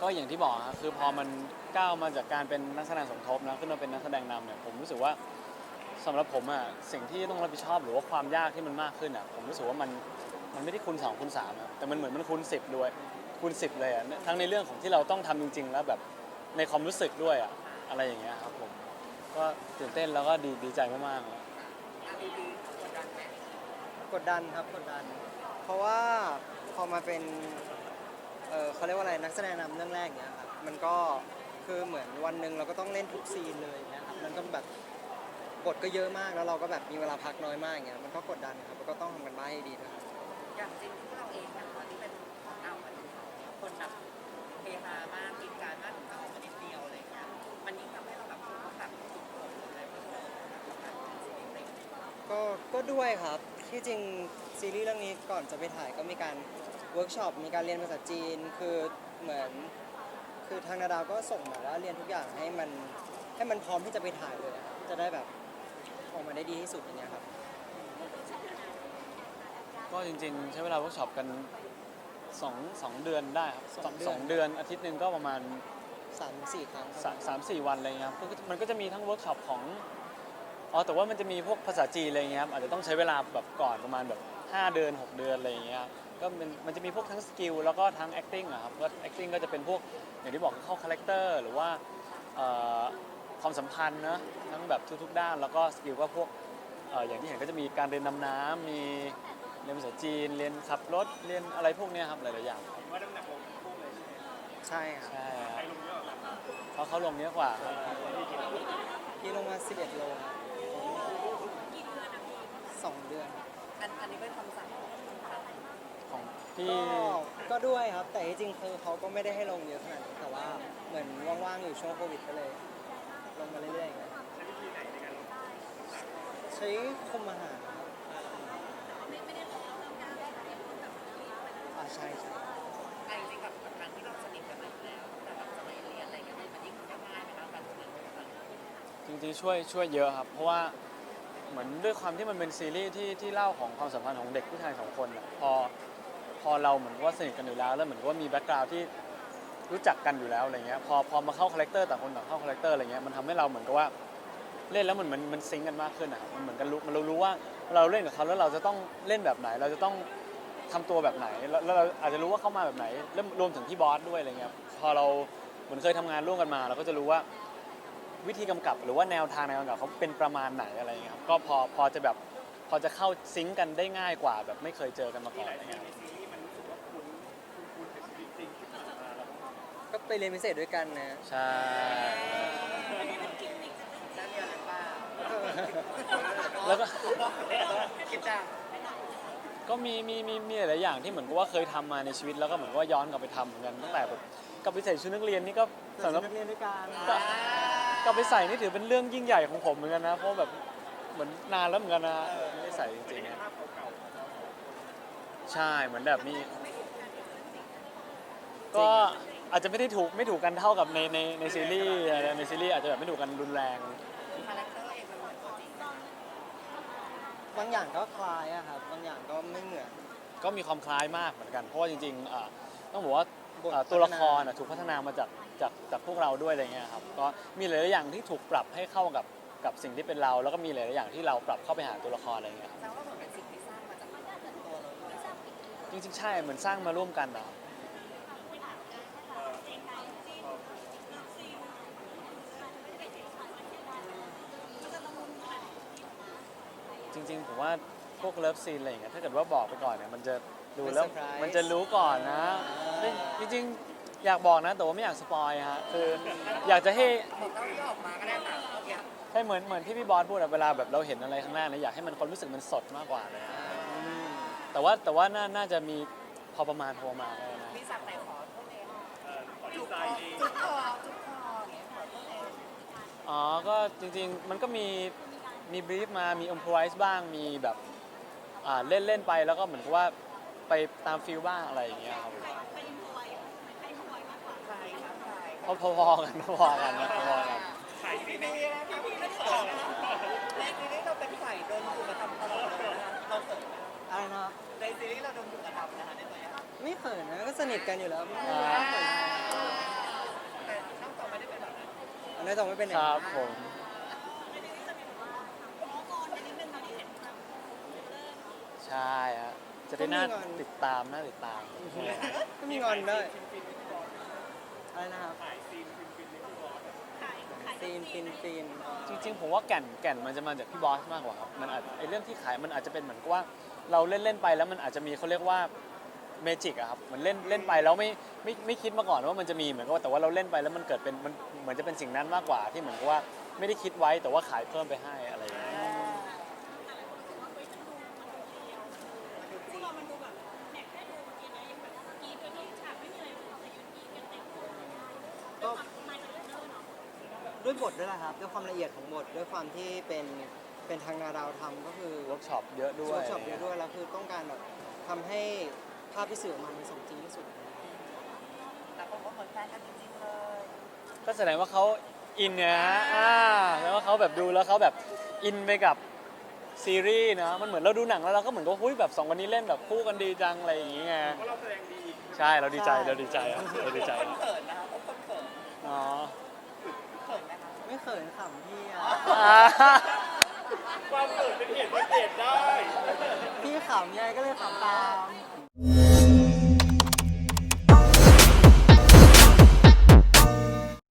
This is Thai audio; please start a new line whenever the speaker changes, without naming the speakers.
ก็อย่างที่บอกครับคือพอมันก้าวมาจากการเป็นนักแสดงสมทบนะขึ้นมาเป็นนักแสดงนำเนี่ยผมรู้สึกว่าสำหรับผมอะสิ่งที่ต้องรับผิดชอบหรือว่าความยากที่มันมากขึ้นอะผมรู้สึกว่ามันมันไม่ได้คูณสองคูณสามอะแต่มันเหมือนมันคูณสิบด้วยคูณสิบเลยอะทั้งในเรื่องของที่เราต้องทำจริง ๆ แล้วแบบในความรู้สึกด้วยอะอะไรอย่างเงี้ยครับผมก็ตื่นเต้นแล้วก็ดีดีใจมากๆ
กดดันครับกดดัน เพราะว่าพอมาเป็นเออเขาเรียกว่าอะไรนักแสดงนำเรื่องแรกเนี้ยครับมันก็คือเหมือนวันหนึ่งเราก็ต้องเล่นทุกซีนเลยเนี้ยครับมันก็แบบบทก็เยอะมากแล้วเราก็แบบมีเวลาพักน้อยมากอย่างเงี้ยมันก็กดดันครับแล้วก็ต้องทำกันบ้านให้ดีนะครับ
อย่างจริงพวกเราเองอย่างตอนที่เป็นของเอามันคนแบบเฮฮามากกินการมากถึงจะออกมานิดเดียวอะไรเงี้ยมันยิ่งทำให้เราแบบรู้ว่าแบบสุดโต่งอะไรเพิ่มเติมนะครับการเป็นซีรีส์เต็ม
ก็ก็ด้วยครับ ที่จริงซีรีส์เรื่องนี้ก่อนจะไปถ่ายก็มีการเวิร์กช็อปมีการเรียนภาษาจีน คือเหมือน คือทางนาดาวก็ส่งมาว่าเรียนทุกอย่างให้มันให้มันพร้อมที่จะไปถ่ายเลยอะที่จะได้แบบออกมาได้ดีที่สุดอย่างเงี้ยครับ
ก็จริงๆ ใช้เวลาเวิร์กช็อปกันสองสองเดือนได้ครับ
สองเดือน
สองเดือนอาทิตย์หนึ่งก็ประมาณ
สามถึงสี่ครั้งครับ
สามสามสี่วันอะไรเงี้ยครับก็คือมันก็จะมีทั้งเวิร์กช็อปของ อ๋อแต่ว่ามันจะมีพวกภาษาจีนอะไรเงี้ยครับอาจจะต้องใช้เวลาแบบก่อนประมาณแบบ 5 เดือน 6 เดือนอะไรเงี้ยก็มันมันจะมีพวกทั้งสกิลแล้วก็ทั้ง acting อะครับก็ acting ก็จะเป็นพวกอย่างที่บอกเข้าคาแรคเตอร์หรือว่าเอ่อความสัมพันธ์นะทั้งแบบทุกๆ ด้านแล้วก็สกิลก็พวกเอ่ออย่างที่เห็นก็จะมีการเรียนดำน้ำมีเรียนภาษาจีนเรียนขับรถเรียนอะไรพวกเนี้ยครับหลายๆอย่าง
ใช่ครับ
ใช่ครับเพราะเขาลงเยอะกว่าครับ
พี่ลงมา 11 โลครับ สองเดือน
อันอันนี้เป็นคำสั่งของทาง
ของพี่
ก็ก็ด้วยครับ แต่ที่จริงคือเขาก็ไม่ได้ให้ลงเยอะขนาดนั้นแต่ว่าเหมือนว่างๆอยู่ช่วงโควิดก็เลย ลงมาเรื่อยๆอย่างเงี้ยใช้คุมอาหารครับอ่าใช่ใช่
ไอ้จริงกับทางที่เราสนิทกันมาอยู่แล้ว แต่แบบสมัยเรียนอะไรเงี้ยมันยิ่งง่ายไหมคะการสนิทกัน
จริงๆช่วยช่วยเยอะครับ เพราะว่า เหมือนด้วยความที่มันเป็นซีรีส์ที่ที่เล่าของความสัมพันธ์ของเด็กผู้ชายสองคนอะพอพอเราเหมือนกับว่าสนิทกันอยู่แล้ว แล้วเหมือนกับว่ามีแบ็กกราวด์ที่รู้จักกันอยู่แล้วอะไรเงี้ยพอพอมาเข้าคาแรคเตอร์ต่างคนต่างเข้าคาแรคเตอร์อะไรเงี้ยมันทำให้เราเหมือนกับว่าเล่นแล้วมันมันมันซิงก์กันมากขึ้นอะครับมันเหมือนกันรู้มันเรารู้ว่าเราเล่นกับเขาแล้วเราจะต้องเล่นแบบไหน เราจะต้องทำตัวแบบไหนแล้วแล้วเราอาจจะรู้ว่าเขามาแบบไหนแล้วรวมถึงพี่บอสด้วยอะไรเงี้ยพอเราเหมือนเคยทำงานร่วมกันมา เราก็จะรู้ว่า วิธีกำกับ หรือว่าแนวทางในการกำกับเขาเป็นประมาณไหนอะไรอย่างเงี้ยครับก็พอพอจะแบบพอจะเข้าซิงก์กันได้ง่ายกว่า แบบไม่เคยเจอกันมาก่อนอะไรเงี้ย
ก็ไปเรียนพิเศษด้วยกันนะ
ใช่
ได้เรียนหรือเปล่า
แล้วก็
คิดจัง
ก็มีมีมีมีหลายๆอย่างที่เหมือนกับว่าเคยทำมาในชีวิตแล้วก็เหมือนกับว่าย้อนกลับไปทำเหมือนกันตั้งแต่แบบกลับไปใส่ชุดนักเรียนนี่ก็สำหรับ
นักเรียนด้วยกัน
ก็กลับไปใส่นี่ถือเป็นเรื่องยิ่งใหญ่ของผมเหมือนกันนะ เพราะแบบเหมือนนานแล้วเหมือนกันนะไม่ได้ใส่จริงๆนะใช่เหมือนแบบมี ก็อาจจะไม่ได้ถูกไม่ถูกกันเท่ากับในในในซีรีส์ในซีรีส์อาจจะแบบไม่ถูกกันรุนแรง
คาแรคเตอร์เองมันเหมือนตัวจริง
บางอย่างก็คล้ายอะครับ บางอย่างก็ไม่เหมือน
ก็มีความคล้ายมากเหมือนกัน เพราะว่าจริงๆอ่าต้องบอกว่า
บท
อ่าตัวละคร
พัฒนา
อะถูกพัฒนามาจาก จากจากพวกเราด้วยอะไรเงี้ยครับก็มีหลายๆอย่างที่ถูกปรับให้เข้ากับกับสิ่งที่เป็นเรา แล้วก็มีหลายๆอย่างที่เราปรับเข้าไปหาตัวละครอะไรเงี้ยครับ
แสดงว่าเหมือนเป็นสิ่งที่สร้างมาจากตัวเราด้วย
จริงๆ ใช่เหมือนสร้างมาร่วมกันนะครับ จริงๆ ผมว่าพวกเลิฟซีนอะไรอย่างเงี้ยถ้าเกิดว่าบอกไปก่อนเนี่ยมันจะดูแล้ว
เป็นเซอร์ไพรส์
มันจะรู้ก่อนนะไม่จริงๆ อยากบอกนะ แต่ว่าไม่อยากสปอยฮะคืออยากจะให้
บอกเท่าที่ออกมาก็ได้ค่ะเมื่อกี้
ให้เหมือนเหมือนที่พี่บอสพูดอะเวลาแบบเราเห็นอะไรข้างหน้าเนี่ยอยากให้มันความรู้สึกมันสดมากกว่าเลยแต่ว่าแต่ว่าน่าน่าจะมีพอประมาณพอประมาณเลยนะ
พี่สักดิ์ไหนขอโทษเองจุกคอจุกคอจุกคออย่างเงี้ยขอโทษเอง
อ๋อก็จริงๆมันก็มีมีบรีฟมามีอิมพรไวส์บ้างมีแบบอ่าเล่นเล่นไปแล้วก็เหมือนกับว่าไปตามฟิลบ้างอะไรอย่างเงี้ยครับ
ใครครับใคร
พอพอๆกันพอๆกันนะพอๆกัน
พี่พี่นะพี่พี่นะขอนะในซีรีส์เราเป็นฝ่ายโดนถูกกระทำตลอดเลยนะคะเราเสริม
อะไรนะครับ
ในซีรีส์เราโดนถูกกระทำนะคะในตัวอย่าง
ไม่เขินนะก็สนิทกันอยู่แล้วไม่
อ่า
เขินน่าจะไม่เป็นอย่า
ค
ง
รั
นั้
บ
น
ผม ใช่ฮะจะได้น่าติดตามน่าติดตาม
ก็มีงอนด้วย อะไรนะครับซีนฟินฟิน
จริงๆ ผมว่าแก่นแก่นมันจะมาจากพี่บอสมากกว่าครับมันอาจไอเรื่องที่ขายมันอาจจะเป็นเหมือนกับว่าเราเล่นเล่นๆไปแล้วมันอาจจะมีเขาเรียกว่าเมจิกอะครับมันเล่นเล่นไปแล้วไม่ไม่ไม่คิดมาก่อนว่ามันจะมีเหมือนกับว่าแต่ว่าเราเล่นไปแล้วมันเกิดเป็นมันเหมือนจะเป็นสิ่งนั้นมากกว่าที่เหมือนกับว่าไม่ได้คิดไว้แต่ว่าขายเพิ่มไปให้อะไรอย่างเงี้ย
ก็ ด้วยบทด้วยแหละครับ ด้วยความละเอียดของบท ด้วยความที่เป็นเป็นทางนาดาวทำก็คือ
เวิร์กช็อปเยอะด้วย
เวิร์กช็อปเยอะด้วยแล้วคือต้องการแบบทำให้ภาพที่สื่อออกมามันสมจริงที่สุด
แต่คนก็เหมือนแฟนกันจริงๆเลย
ก็แสดงว่าเขาอินเนี่ยฮะอ่าแสดงว่าเขาแบบดูแล้วเขาแบบอินไปกับซีรีส์นะ มันเหมือนเราดูหนังแล้วเราก็เหมือนกับหุ้ยแบบสองคนนี้เล่นแบบคู่กันดีจังอะไรอย่างเงี้ยใช่เราดีใจเราดีใจอะเราดีใจ
คนเขินนะคะคนเขิน
อ๋อ
เขิน ไหมคะ
ไม่เขินขำพี่อะ
อ่า
ความเกิดเป็นเหตุเป็นเหตุได้
พี่ขำไงก็เลยขำตาม